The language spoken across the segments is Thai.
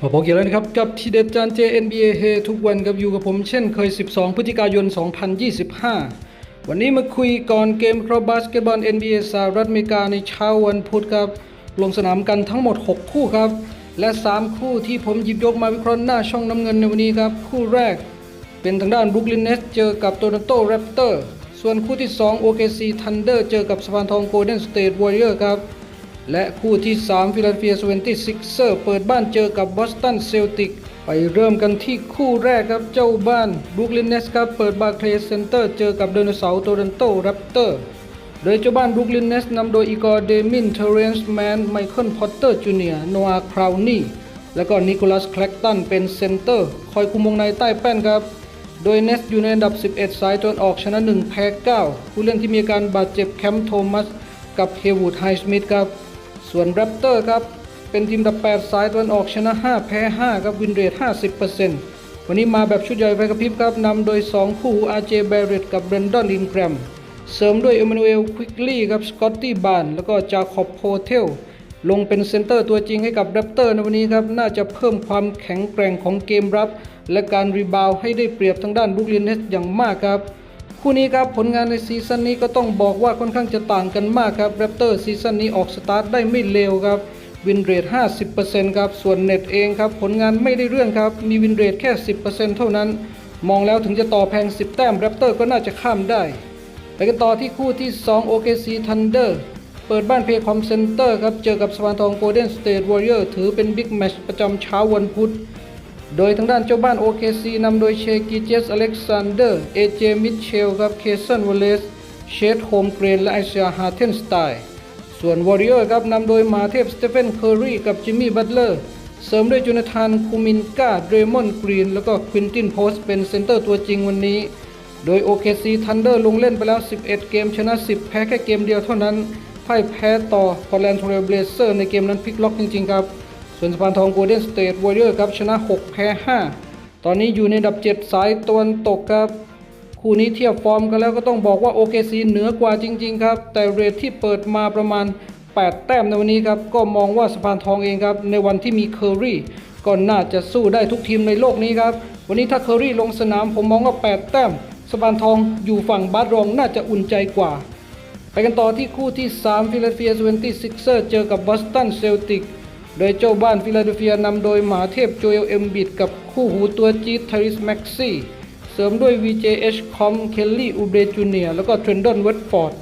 พอพอเกี่ยวแล้วนะครับกับทีเด็ดจาน JNBA เฮทุกวันกับอยู่กับผมเช่นเคย 12 พฤศจิกายน 2025 วันนี้มาคุยก่อนเกมครอบบาสเกตบอล NBA สหรัฐอเมริกาในเช้าวันพุธครับ ลงสนามกันทั้งหมด 6 คู่ครับ และ 3 คู่ที่ผมหยิบยกมาวิเคราะห์หน้าช่องน้ำเงินในวันนี้ครับ คู่แรก เป็นทางด้านบ r ุกลินเนสเจอกับโต r นโตแรปเตอร์ส่วนคู่ที่ 2 OKC Thunder เจอกับสปานทองโกลเด้นสเตทวอริเออร์ครับ และคู่ที่ 3 ฟิลาเดลเฟีย 76er เซอร์เปิดบ้านเจอกับบอสตันเซลติก ไปเริ่มกันที่คู่แรกครับ เจ้าบ้านบ r ุ o กลินเนสครับเปิดบาร์เคลย์เซนเตอร์เจอกับเดนเสาร์โต r นโตแรปเตอร์ โดยเจ้าบ้านบ r ุ o กลินเนสนำโดยอีกอร์เดมินเทเรนส์แมนไมเคิลพอตเตอร์จูเนียร์โนอาคราวนีและก็นิโคลัสแคลกตันเป็นเซนเตอร์ คอยคุมวงในใต้แป้นครับโดยเนสอยู่ในอันดับ 11 สายตนออกชนะ 1 แพ้ 9 ผู้เล่นที่มีอาการบาดเจ็บแคมป์โทมัส กับเฮวูดไฮสมิธครับ ส่วนแรปเตอร์ครับ เป็นทีมอันดับ8สายตะวันออกชนะ 5 แพ้ 5 ครับวินเรท50%วันนี้มาแบบชุดใหญ่ไฟกระพริบครับนำโดย 2 คู่อาร์เจเบรเรตกับเบรนดอนอินแกรม เสริมด้วยเอมานูเอลควิกลี่ครับสกอตตี้บานแล้วก็จาคอบโพเทลลงเป็นเซนเตอร์ตัวจริงให้กับแรปเตอร์ในวันนี้ครับ น่าจะเพิ่มความแข็งแกร่งของเกมรับ และการรีบาวให้ได้เปรียบทางด้านบ r ุ o กลินเนสอย่างมากครับ คู่นี้ครับผลงานในซีซั่นนี้ก็ต้องบอกว่าค่อนข้างจะต่างกันมากครับแรปเตอร์ซีซั่นนี้ออกสตาร์ทได้ไม่เลวครับวินเรท50%ครับส่วนเน็ตเองครับผลงานไม่ได้เรื่องครับมีวินเรทแค่ 10%เท่านั้น มองแล้วถึงจะต่อแพง 10 แต้มแรปเตอร์ก็น่าจะข้ามได้ไปกันต่อที่คู่ที่ 2 OKC Thunder เปิดบ้านเพย์คอมเซ็นเตอร์ครับ เจอกับสปานทองโกลเด้นสเตทวอริเออร์ถือเป็นบิ๊กแมชประจำเช้าวันพุธ โดยทางด้านเจ้าบ้าน OKC นำโดยเชกิเจสอเล็กซานเดอร์ เอเจมิเชลครับเคสันวอลเลส เชดโฮมเกรน และไอเซียฮาเทนสไตล์ส่วนวอริเออร์ครับนำโดยมาเทพสเตเฟนเคอรีกับจิมมี่บัตเลอร์เสริมด้วยจูนธานคูมินกาเดรมอนกรีน แล้วก็ควินตินโพสเป็นเซนเตอร์ตัวจริงวันนี้ โดย OKC Thunder ลงเล่นไปแล้ว 11 เกมชนะ 10 แพ้แค่เกมเดียวเท่านั้นพ่ายแพ้ต่อ Portland Trail Blazers ในเกมนั้นพลิกล็อกจริงๆครับ ส่วนสปานทอง Golden State Warriors ครับชนะ 6 แพ้ 5 ตอนนี้อยู่ในอันดับ 7 สายตะวันตกครับ คู่นี้เทียบฟอร์มกันแล้วก็ต้องบอกว่า OKC เหนือกว่าจริง ๆ ครับ แต่เรทที่เปิดมาประมาณ 8 แต้มในวันนี้ครับ ก็มองว่าสปานทองเองครับ ในวันที่มีเคอรี่ก็น่าจะสู้ได้ทุกทีมในโลกนี้ครับ วันนี้ถ้าเคอรี่ลงสนามผมมองว่า 8 แต้มสปานทองอยู่ฝั่งบาสรองน่าจะอุ่นใจกว่า ไปกันต่อที่คู่ที่3ฟิลาเดลเฟีย 76er เจอกับบอสตันเซลติก โดยเจ้าบ้านฟิลาเดลเฟียนำโดยหมาเทพโจเอลเอ็มบิดกับคู่หูตัวจี๊ดทาริสแม็กซี่ เสริมด้วย VJH คอมเคลลี่อูเบรจูเนียแล้วก็เทรนดอนเวดฟอร์ด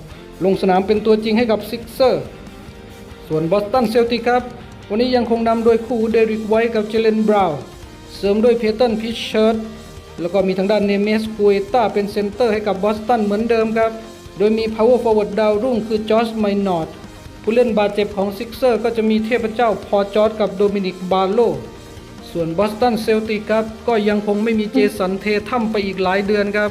ลงสนามเป็นตัวจริงให้กับซิกเซอร์ ส่วนบอสตันเซลติกครับ วันนี้ยังคงนำโดยคู่เดริกไวท์กับเจเลนบราวน์เสริมด้วยเพเทนพิชเชิร์ตแล้วก็มีทางด้านเนเมสกุเอต้าเป็นเซนเตอร์ให้กับบอสตันเหมือนเดิมครับ โดยมี power forward ดาวรุ่งคือจอร์จไมนอร์ด ผู้เล่นบาดเจ็บของซิกเซอร์ก็จะมีเทพเจ้าพอจอร์จกับโดมินิกบาโล ส่วนบอสตันเซลติกครับ ก็ยังคงไม่มีเจสันเททัมไปอีกหลายเดือนครับ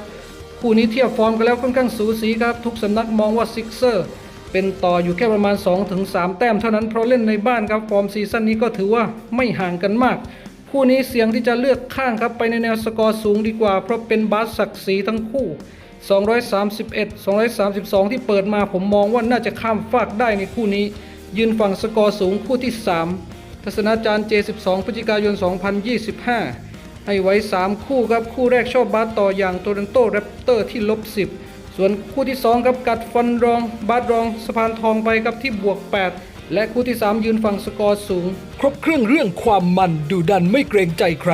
คู่นี้เทียบฟอร์มกันแล้วค่อนข้างสูสีครับ ทุกสำนักมองว่าซิกเซอร์เป็นต่ออยู่แค่ประมาณ 2-3 แต้มเท่านั้นเพราะเล่นในบ้านครับ ฟอร์มซีซั่นนี้ก็ถือว่าไม่ห่างกันมาก คู่นี้เสียงที่จะเลือกข้างครับไปในแนวสกอร์สูงดีกว่า เพราะเป็นบาสศักดิ์ศรีทั้งคู่ 231 232 ที่เปิดมาผมมองว่าน่าจะข้ามฟากได้ในคู่นี้ ยืนฝั่งสกอร์สูงคู่ที่ 3 ทัศนาจารย์ J12 พฤศจิกายน 2025 ให้ไว้ 3 คู่ครับ คู่แรกชอบบาสต่ออย่างโต r นโตแรปเตอร์ที่ลบ 10 ส่วนคู่ที่ 2 ครับกัดฟันรอง บาสรองสะพานทองไปครับที่บวก 8 และคู่ที่ 3 ยืนฝั่งสกอร์สูง ครบเครื่องเรื่องความมันดูดันไม่เกรงใจใคร